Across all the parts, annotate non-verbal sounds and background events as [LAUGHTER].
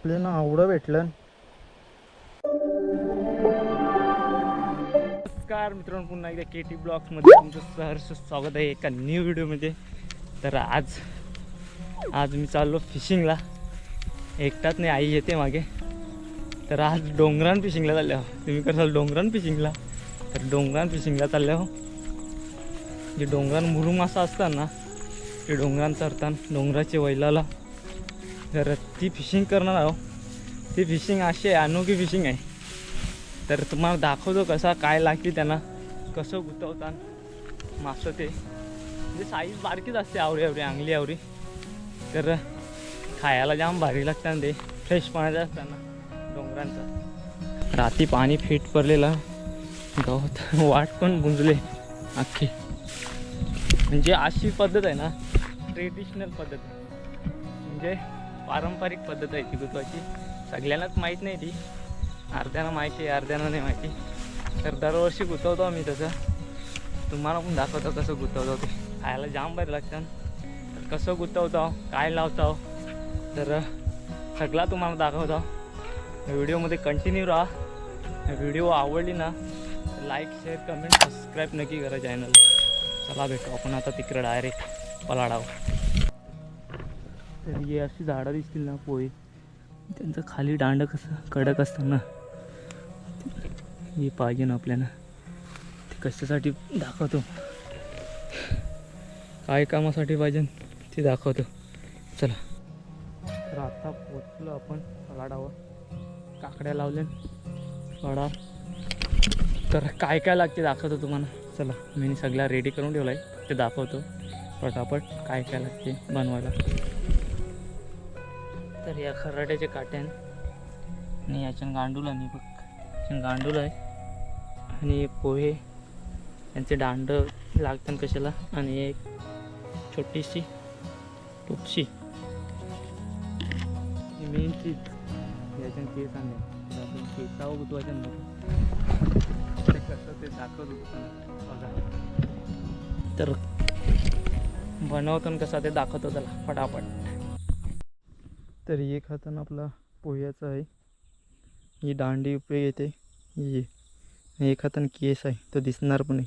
आपल्याला आवडं भेटलं. नमस्कार मित्रांनो पुन्हा एकदा के टी ब्लॉग्समध्ये तुमचं सहर्ष स्वागत आहे एका न्यू व्हिडिओमध्ये तर आज आज मी चाललो फिशिंगला एकटाच नाही आई येते मागे. तर आज डोंगरान फिशिंगला चालले हो तुम्ही करसाल डोंगरान फिशिंगला तर डोंगरान फिशिंगला चालले हो जे डोंगरान मुरुम असं असतात ना ते डोंगरान चरताना डोंगराचे वैलाला तर ती फिशिंग करणार आहो. ती फिशिंग अशी आहे अनोखी फिशिंग आहे. तर तुम्हाला दाखवतो कसा काय लागते त्यांना कसं गुतवतात. मासं ते. म्हणजे साईज बारकीच असते आवरी आवरी अंगली आवरी. तर खायला जाम भारी लागतात ते. फ्रेश पाण्याचं असताना डोंगरांचं. रात्री पाणी फिट पडलेलं. गवत [LAUGHS] वाट पण गुंजले अख्खी. म्हणजे अशी पद्धत आहे ना ट्रेडिशनल पद्धत म्हणजे पारंपरिक पद्धत आहे ती गुतवाची सगळ्यांनाच माहीत नाही ती. अर्ध्यानं माहिती आहे अर्ध्यानं नाही माहिती तर दरवर्षी गुतवतो आम्ही तसं. तुम्हाला पण दाखवतो कसं गुतवतो ते. खायला जाम बरं लागतं. तर कसं गुतवतो काय लावतो. तर सगळा तुम्हाला दाखवतो. व्हिडिओमध्ये कंटिन्यू राहा. व्हिडिओ आवडली ना लाईक शेअर कमेंट सबस्क्राईब नक्की करा चॅनल चला भेटू आपण आता तिकडे डायरेक्ट पलाडावर. तर हे अशी झाडं दिसतील ना पोहे. त्यांचं खाली दांड कसं कडक असतं ना. हे पाहिजे ना आपल्याला. ते कशासाठी दाखवतो? काय कामासाठी पाहिजे? ते दाखवतो. चला. तर आता पोचलो आपण पलाडावर काकड्या लावल्या वडा तर काय काय लागते दाखवतो तुम्हाला. चला मी सगळ्या रेडी करून ठेवला आहे ते दाखवतो. पटापट काय काय लागते बनवायला. तर या खराट्याच्या काट्यान आणि याच्यान गांडूल आणि बघ. याच्यान गांडूल आहे. आणि पोहे यांचे दांड लागतात कशाला? आणि एक छोटीशी टोपशी. मेन चीज याच्यान केस आणले आपण केसावर गुतवायच्या नको ते कसं ते दाखवतो तुम्हाला बघा. तर बनवतो कसा ते दाखवतो त्याला फटाफट तर एक हातानं आपला पोह्याचा आहे. ही दांडी उपयोग येते. ही एक हातानं केस आहे. तो दिसणार पण नाही.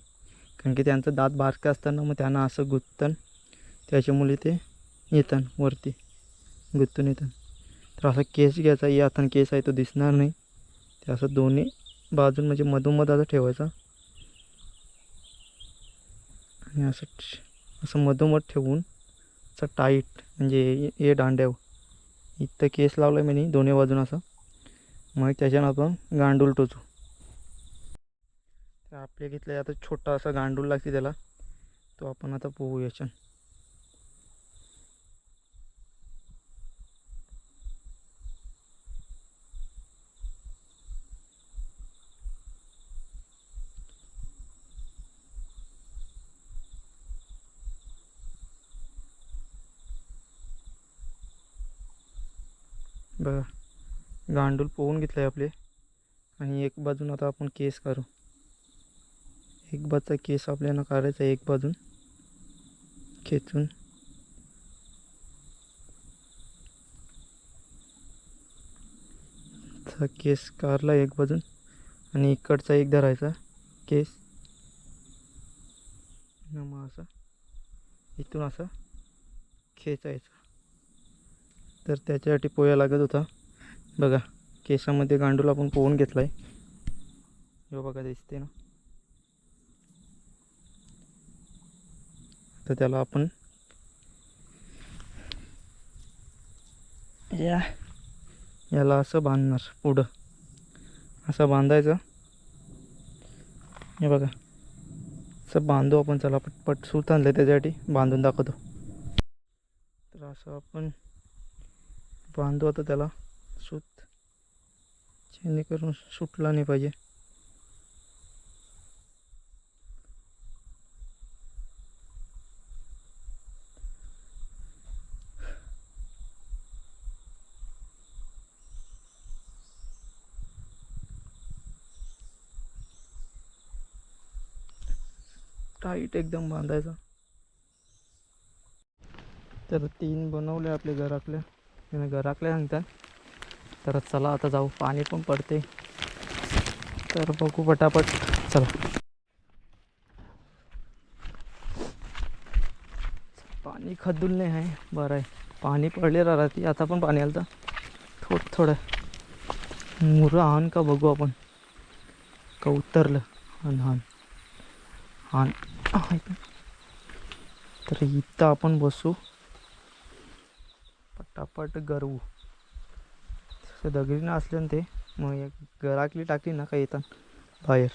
कारण की त्यांचं दात बारकं असताना मग त्यांना असं गुत्तन त्याच्यामुळे ते येतात वरती. गुत्तून येतात तर असा केस घ्यायचा. या हातानं केस आहे तो दिसणार नाही. ते असं दोन्ही बाजून म्हणजे मधोमध असं ठेवायचा. आणि असं असं मधोमध ठेवून असं टाईट म्हणजे हे दांड्यावर. इथं केस लावला आहे मी दोन्ही बाजून असं. मग त्याच्यानं आपण गांडूल टोचू. तर आपल्या घेतलं आता छोटा असा गांडूल लागते त्याला. तो आपण आता पोहू याच्यानं बघा. गांडूल पोहून घेतलं आहे आपले. आणि एक बाजून आता आपण केस काढू. एक बाजूचा केस आपल्याला काढायचा एक बाजून. खेचून. केस काढला एक बाजून. आणि इकडचा एक धरायचा. केस. न मग असा. इथून असा. खेचायचा. तर त्याच्यासाठी पोया लागत होता. बघा केसामध्ये गांडूल आपण पोहून घेतला आहे हे बघा दिसते ना. तर त्याला आपण या याला असं बांधणार पुढं. असं बांधायचं. हे बघा. असं बांधू आपण चला पटपट सूत आणलं त्याच्यासाठी. बांधून दाखवतो. तर असं आपण बांधू आता त्याला. सूत. जेणेकरून सुटला नाही पाहिजे. टाईट एकदम बांधायचा. तर तीन बनवले आपले घरातल्या तिने घराकडे सांगतात तर चला आता जाऊ. पाणी पण पडते तर बघू पटापट. चला. पाणी खदुल नाही आहे. बरं आहे. पाणी पडलेलं राहते आता पण पाणी आलं तर थोडं थोडं. मुरं आण का बघू आपण. का उतरलं. हान हान हान तर इथं आपण बसू. पटापट गरवू. तसं दगडी ना असलं ना ते मग एक गराकली टाकली ना का येतात बाहेर.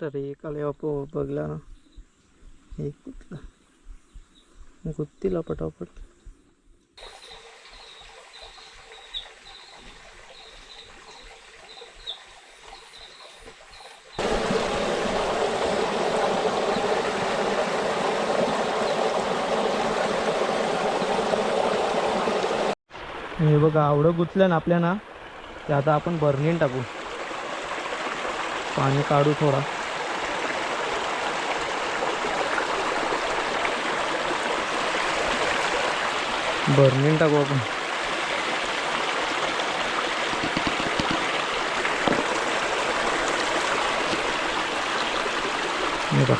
तर एकाला आपो बघला ना एक गुतला. गुत्तीला पटापट. हे बघा आवडं गुतलं ना आपल्या ना ते आता आपण बर्नीन टाकू. पाणी काढू थोडा. बर्नीन टाकू आपण. हे बघ.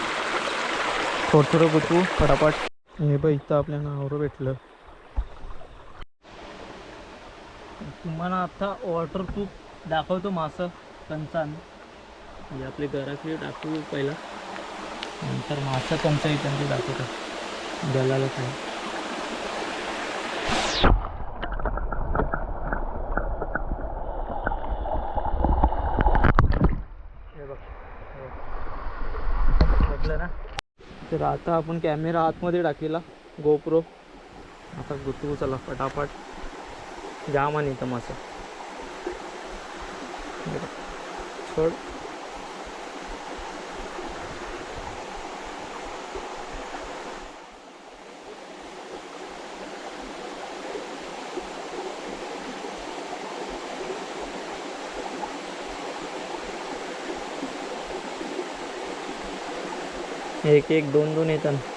थोडं थोडं गुतवू फटाफट. हे बघ इथं आपल्याला आवरं भेटलं. तुम्हाला आता वॉटरप्रूफ दाखवतो मासं कंचान म्हणजे आपले घराकडे टाकू पहिला. नंतर मासा कंच त्यांचे दाखवतो. गलाला काय? ना? तर आता आपण कॅमेरा आतमध्ये टाकेला गोप्रो आता गुतू चला फटाफट जाम आणि इथं सोड एक एक दोन दोन येतात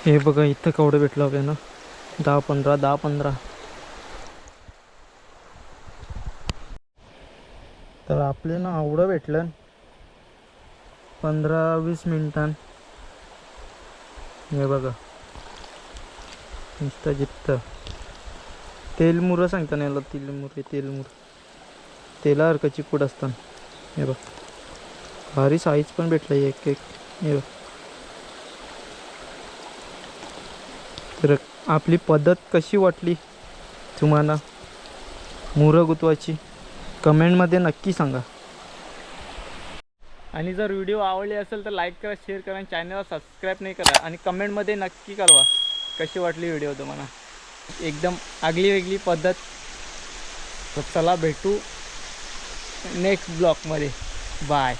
हे बघा इथं कवडं भेटलं आपल्याला. दहा पंधरा दहा पंधरा. तर आपल्याला आवडं भेटलं. पंधरा वीस मिनिटां हे बघा. नुसतं जित्त तेलमुरं सांगता नाही याला तेलमुरे तेलमुर तेलासारखं चिकूट असतात हे बघ. भारी साईज पण भेटलं एक एक. हे बघ. तर आपली पद्धत कशी वाटली तुम्हाला? मुरं गुतवायची कमेंटमध्ये नक्की सांगा. आणि जर व्हिडिओ आवडली असेल तर लाईक करा शेअर करा आणि चॅनलला सबस्क्राईब नाही करा आणि कमेंटमध्ये नक्की कळवा कशी वाटली व्हिडिओ तुम्हाला. एकदम आगली वेगळी पद्धत. तर चला भेटू नेक्स्ट ब्लॉकमध्ये बाय